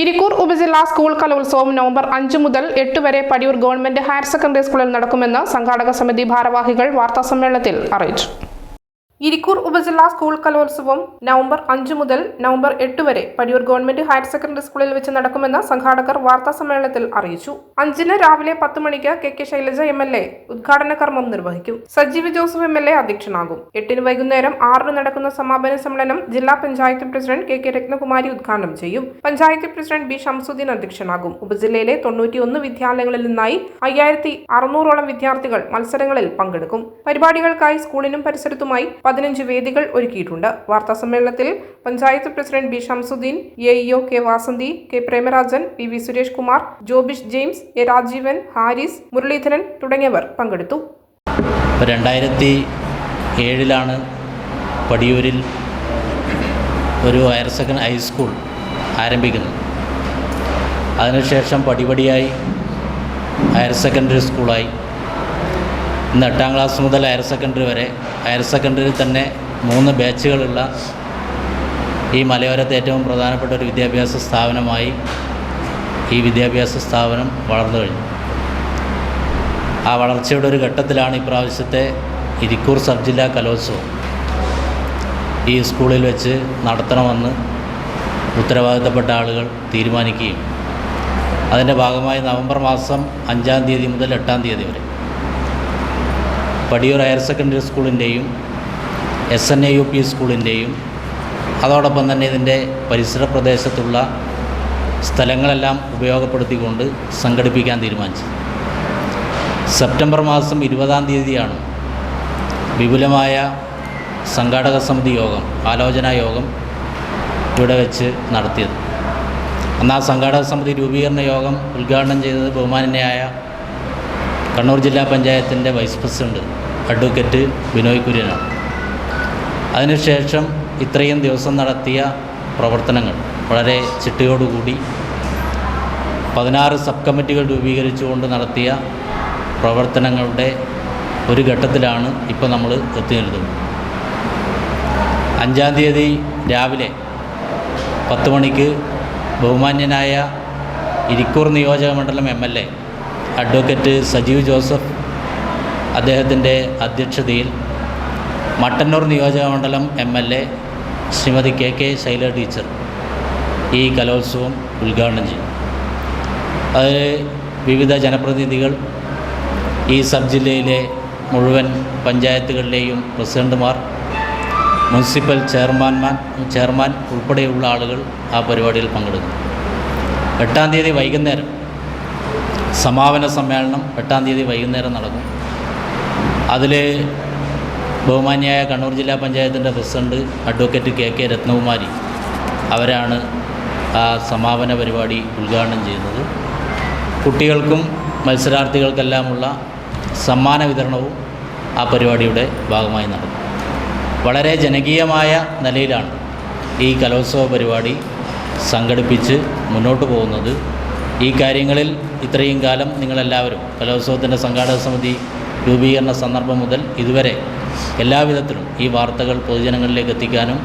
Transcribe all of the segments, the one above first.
ഇരിക്കൂർ ഉപജില്ലാ സ്കൂൾ കലോത്സവം നവംബർ അഞ്ച് മുതൽ എട്ട് വരെ പടിയൂർ ഗവൺമെന്റ് ഹയർ സെക്കൻഡറി സ്കൂളിൽ നടക്കുമെന്ന് സംഘാടക സമിതി ഭാരവാഹികൾ വാർത്താസമ്മേളനത്തിൽ അറിയിച്ചു. ഇരിക്കൂർ ഉപജില്ലാ സ്കൂൾ കലോത്സവം നവംബർ അഞ്ച് മുതൽ നവംബർ എട്ട് വരെ പടിയൂർ ഗവൺമെന്റ് ഹയർ സെക്കൻഡറി സ്കൂളിൽ വെച്ച് നടക്കുമെന്ന് സംഘാടകർ വാർത്താ സമ്മേളനത്തിൽ അറിയിച്ചു. അഞ്ചിന് രാവിലെ പത്ത് മണിക്ക് K K Shailaja M L A ഉദ്ഘാടന കർമ്മം നിർവഹിക്കും. Sajeev Joseph M L A അധ്യക്ഷനാകും. എട്ടിന് വൈകുന്നേരം ആറിന് നടക്കുന്ന സമാപന സമ്മേളനം ജില്ലാ panchayat president K K Rathnakumari ഉദ്ഘാടനം ചെയ്യും. പഞ്ചായത്ത് പ്രസിഡന്റ് ബി ഷംസുദ്ദീൻ അധ്യക്ഷനാകും. ഉപജില്ലയിലെ തൊണ്ണൂറ്റിയൊന്ന് വിദ്യാലയങ്ങളിൽ നിന്നായി അയ്യായിരത്തി അറുന്നൂറോളം വിദ്യാർത്ഥികൾ മത്സരങ്ങളിൽ പങ്കെടുക്കും. പരിപാടികൾക്കായി സ്കൂളിനും പരിസരത്തുമായി പതിനഞ്ച് വേദികൾ ഒരുക്കിയിട്ടുണ്ട്. വാർത്താ സമ്മേളനത്തിൽ panchayat president B Shamsuddin A EO K Vasanthi K Premarajan P V Suresh Kumar Jobish James A Rajeevan Haris Muraleedharan തുടങ്ങിയവർ പങ്കെടുത്തു. രണ്ടായിരത്തി ഏഴിലാണ് പടിയൂരിൽ ഒരു ഹയർ സെക്കൻഡ് ഹൈസ്കൂൾ ആരംഭിക്കുന്നത്. അതിനുശേഷം പടിപടിയായി ഹയർ സെക്കൻഡറി സ്കൂളായി. ഇന്ന് എട്ടാം ക്ലാസ് മുതൽ ഹയർ സെക്കൻഡറി വരെ. ഹയർ സെക്കൻഡറിയിൽ തന്നെ മൂന്ന് ബാച്ചുകളുള്ള ഈ മലയോരത്തെ ഏറ്റവും പ്രധാനപ്പെട്ട ഒരു വിദ്യാഭ്യാസ സ്ഥാപനമായി ഈ വിദ്യാഭ്യാസ സ്ഥാപനം വളർന്നു കഴിഞ്ഞു. ആ വളർച്ചയുടെ ഒരു ഘട്ടത്തിലാണ് ഇപ്രാവശ്യത്തെ ഇരിക്കൂർ സബ് ജില്ലാ കലോത്സവം. ഈ സ്കൂളിൽ വെച്ച് നടത്തണമെന്ന് ഉത്തരവാദിത്തപ്പെട്ട ആളുകൾ തീരുമാനിക്കുകയും. അതിന്റെ ഭാഗമായി നവംബർ മാസം അഞ്ചാം തീയതി മുതൽ എട്ടാം തീയതി വരെ. Padiyoor higher secondary സ്കൂളിന്റെയും S N A U P സ്കൂളിന്റെയും അതോടൊപ്പം തന്നെ ഇതിന്റെ പരിസര പ്രദേശത്തുള്ള സ്ഥലങ്ങളെല്ലാം ഉപയോഗപ്പെടുത്തിക്കൊണ്ട് സംഘടിപ്പിക്കാൻ തീരുമാനിച്ചു. സെപ്റ്റംബർ മാസം ഇരുപതാം തീയതിയാണ് വിപുലമായ സംഘാടക സമിതി യോഗം ആലോചനാ യോഗം ഇവിടെ വെച്ച് നടത്തിയത്. അന്ന് ആ സംഘാടക സമിതി രൂപീകരണ യോഗം ഉദ്ഘാടനം ചെയ്തത് ബഹുമാനനായ കണ്ണൂർ ജില്ലാ പഞ്ചായത്തിന്റെ വൈസ് പ്രസിഡന്റ് അഡ്വക്കേറ്റ് ബിനോയ് കുര്യനാണ്. അതിനുശേഷം ഇത്രയും ദിവസം നടത്തിയ പ്രവർത്തനങ്ങൾ വളരെ ചിട്ടയോടുകൂടി പതിനാറ് സബ് കമ്മിറ്റികൾ രൂപീകരിച്ചുകൊണ്ട് നടത്തിയ പ്രവർത്തനങ്ങളുടെ ഒരു ഘട്ടത്തിലാണ് ഇപ്പോൾ നമ്മൾ എത്തി നിൽക്കുന്നത്. അഞ്ചാം തീയതി രാവിലെ പത്ത് മണിക്ക് ബഹുമാന്യനായ ഇരിക്കൂർ നിയോജക മണ്ഡലം M L A advocate Sajeev Joseph അദ്ദേഹത്തിന്റെ അധ്യക്ഷതയിൽ മട്ടന്നൂർ നിയോജകമണ്ഡലം M L A Shrimati K K Shaila teacher ഈ കലോത്സവം ഉദ്ഘാടനം ചെയ്യും. അതിൽ വിവിധ ജനപ്രതിനിധികൾ ഈ സബ് ജില്ലയിലെ മുഴുവൻ പഞ്ചായത്തുകളിലെയും പ്രസിഡന്റുമാർ മുനിസിപ്പൽ ചെയർമാൻമാർ ചെയർമാൻ ഉൾപ്പെടെയുള്ള ആളുകൾ ആ പരിപാടിയിൽ പങ്കെടുക്കും. എട്ടാം തീയതി വൈകുന്നേരം സമാപന സമ്മേളനം എട്ടാം തീയതി വൈകുന്നേരം നടക്കും. അതിൽ ബഹുമാന്യായ കണ്ണൂർ ജില്ലാ പഞ്ചായത്തിന്റെ president advocate K K Rathnakumari അവരാണ് ആ സമാപന പരിപാടി ഉദ്ഘാടനം ചെയ്യുന്നത്. കുട്ടികൾക്കും മത്സരാർത്ഥികൾക്കെല്ലാമുള്ള സമ്മാന വിതരണവും ആ പരിപാടിയുടെ ഭാഗമായി നടക്കും. വളരെ ജനകീയമായ നിലയിലാണ് ഈ കലോത്സവ പരിപാടി സംഘടിപ്പിച്ച് മുന്നോട്ട് പോകുന്നത്. ഈ കാര്യങ്ങളിൽ ഇത്രയും കാലം നിങ്ങളെല്ലാവരും കലോത്സവത്തിന്റെ സംഘാടക സമിതി രൂപീകരണ സന്ദർഭം മുതൽ ഇതുവരെ എല്ലാവിധത്തിലും ഈ വാർത്തകൾ പൊതുജനങ്ങളിലേക്ക് എത്തിക്കാനും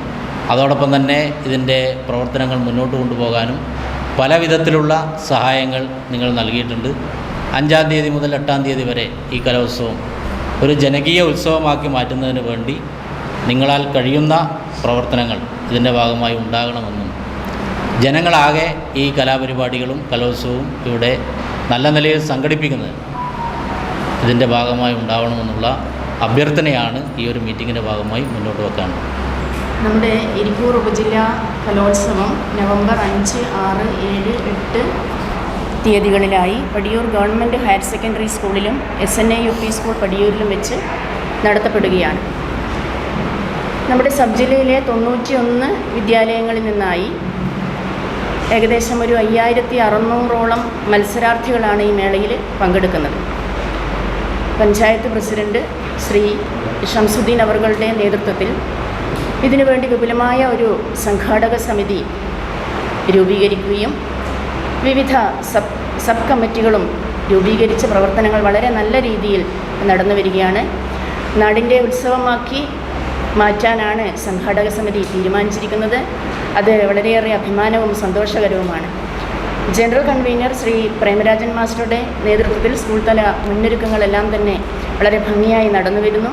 അതോടൊപ്പം തന്നെ ഇതിന്റെ പ്രവർത്തനങ്ങൾ മുന്നോട്ട് കൊണ്ടുപോകാനും പല വിധത്തിലുള്ള സഹായങ്ങൾ നിങ്ങൾ നൽകിയിട്ടുണ്ട്. അഞ്ചാം തീയതി മുതൽ എട്ടാം തീയതി വരെ ഈ കലോത്സവം ഒരു ജനകീയ ഉത്സവമാക്കി മാറ്റുന്നതിന് വേണ്ടി നിങ്ങളാൽ കഴിയുന്ന പ്രവർത്തനങ്ങൾ ഇതിന്റെ ഭാഗമായി ഉണ്ടാകണമെന്നും ജനങ്ങളാകെ ഈ കലാപരിപാടികളും കലോത്സവവും ഇവിടെ നല്ല നിലയിൽ സംഘടിപ്പിക്കുന്നത് ഇതിന്റെ ഭാഗമായി ഉണ്ടാവണമെന്നുള്ള അഭ്യർത്ഥനയാണ് ഈ ഒരു മീറ്റിങ്ങിന്റെ ഭാഗമായി മുന്നോട്ട് വെക്കാനുള്ളത് നമ്മുടെ ഇരിക്കൂർ ഉപജില്ലാ കലോത്സവം നവംബർ അഞ്ച് ആറ് ഏഴ് എട്ട് തീയതികളിലായി പടിയൂർ ഗവൺമെന്റ് ഹയർ സെക്കൻഡറി സ്കൂളിലും S N A U P school പടിയൂരിലും വെച്ച് നടത്തപ്പെടുകയാണ്. നമ്മുടെ സബ് ജില്ലയിലെ തൊണ്ണൂറ്റിയൊന്ന് വിദ്യാലയങ്ങളിൽ നിന്നായി ഏകദേശം ഒരു അയ്യായിരത്തി അറുന്നൂറോളം മത്സരാർത്ഥികളാണ് ഈ മേളയിൽ പങ്കെടുക്കുന്നത്. പഞ്ചായത്ത് പ്രസിഡന്റ് ശ്രീ ഷംസുദ്ദീൻ അവറുകളുടെ നേതൃത്വത്തിൽ ഇതിനുവേണ്ടി വിപുലമായ ഒരു സംഘാടക സമിതി രൂപീകരിക്കുകയും വിവിധ സബ് സബ് കമ്മിറ്റികളും രൂപീകരിച്ച പ്രവർത്തനങ്ങൾ വളരെ നല്ല രീതിയിൽ നടന്നു വരികയാണ് നാടിന്റെ ഉത്സവമാക്കി മാറ്റാനാണ് സംഘാടക സമിതി തീരുമാനിച്ചിരിക്കുന്നത്. അത് വളരെയേറെ അഭിമാനവും സന്തോഷകരവുമാണ്. ജനറൽ കൺവീനർ ശ്രീ പ്രേമരാജൻ മാസ്റ്ററുടെ നേതൃത്വത്തിൽ സ്കൂൾ തല മുന്നൊരുക്കങ്ങളെല്ലാം തന്നെ വളരെ ഭംഗിയായി നടന്നു വരുന്നു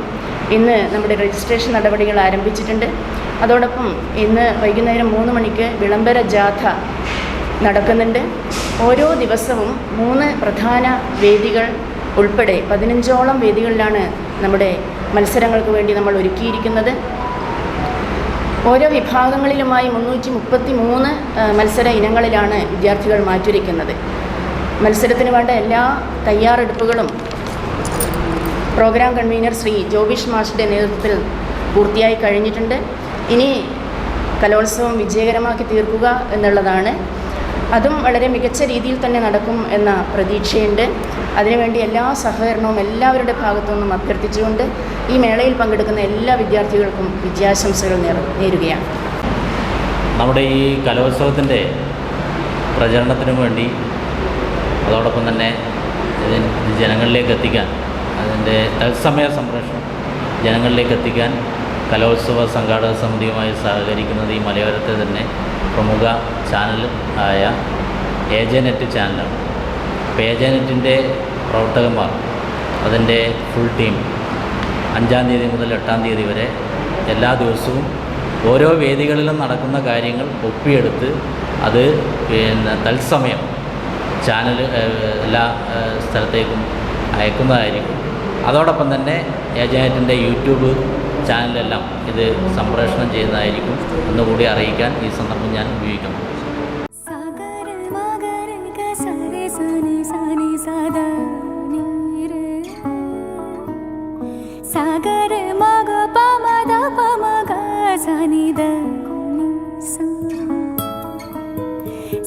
ഇന്ന് നമ്മുടെ രജിസ്ട്രേഷൻ നടപടികൾ ആരംഭിച്ചിട്ടുണ്ട്. അതോടൊപ്പം ഇന്ന് വൈകുന്നേരം മൂന്ന് മണിക്ക് വിളംബര ജാഥ നടക്കുന്നുണ്ട്. ഓരോ ദിവസവും മൂന്ന് പ്രധാന വേദികൾ ഉൾപ്പെടെ പതിനഞ്ചോളം വേദികളിലാണ് നമ്മുടെ മത്സരങ്ങൾക്ക് വേണ്ടി നമ്മൾ ഒരുക്കിയിരിക്കുന്നത്. ഓരോ വിഭാഗങ്ങളിലുമായി മുന്നൂറ്റി മുപ്പത്തി മൂന്ന് മത്സര ഇനങ്ങളിലാണ് വിദ്യാർത്ഥികൾ മാറ്റുരയ്ക്കുന്നത്. മത്സരത്തിന് വേണ്ട എല്ലാ തയ്യാറെടുപ്പുകളും പ്രോഗ്രാം കൺവീനർ ശ്രീ ജോബിഷ് മാഷിന്റെ നേതൃത്വത്തിൽ പൂർത്തിയായി കഴിഞ്ഞിട്ടുണ്ട്. ഇനി കലോത്സവം വിജയകരമാക്കി തീർക്കുക എന്നുള്ളതാണ് അതും വളരെ മികച്ച രീതിയിൽ തന്നെ നടക്കും എന്ന പ്രതീക്ഷയുണ്ട്. അതിനുവേണ്ടി എല്ലാ സഹകരണവും എല്ലാവരുടെ ഭാഗത്തു നിന്നും അഭ്യർത്ഥിച്ചുകൊണ്ട് ഈ മേളയിൽ പങ്കെടുക്കുന്ന എല്ലാ വിദ്യാർത്ഥികൾക്കും വിജയാശംസകൾ നേരുകയാണ്. നമ്മുടെ ഈ കലോത്സവത്തിന്റെ പ്രചരണത്തിനു വേണ്ടി അതോടൊപ്പം തന്നെ ജനങ്ങളിലേക്ക് എത്തിക്കാൻ അതിന്റെ തത്സമയ സംരക്ഷണം ജനങ്ങളിലേക്ക് എത്തിക്കാൻ കലോത്സവ സംഘാടക സമിതിയുമായി സഹകരിക്കുന്നത് ഈ മലയോരത്തെ തന്നെ പ്രമുഖ ചാനൽ ആയ ഏജനെറ്റ് ചാനലാണ്. അപ്പോൾ ഏജനെറ്റിന്റെ പ്രവർത്തകന്മാർ അതിന്റെ ഫുൾ ടീം അഞ്ചാം തീയതി മുതൽ എട്ടാം തീയതി വരെ എല്ലാ ദിവസവും ഓരോ വേദികളിലും നടക്കുന്ന കാര്യങ്ങൾ ഒപ്പിയെടുത്ത് അത് പിന്നെ തത്സമയം ചാനൽ എല്ലാ സ്ഥലത്തേക്കും അയക്കുന്നതായിരിക്കും. അതോടൊപ്പം തന്നെ ഏജനറ്റിന്റെ യൂട്യൂബ് ചാനലെല്ലാം ഇത് സംപ്രേഷണം ചെയ്യുന്നതായിരിക്കും എന്നുകൂടി അറിയിക്കാൻ ഈ സന്ദർഭം ഞാൻ ഉപയോഗിക്കുന്നു.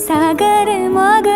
സാഗര മഗ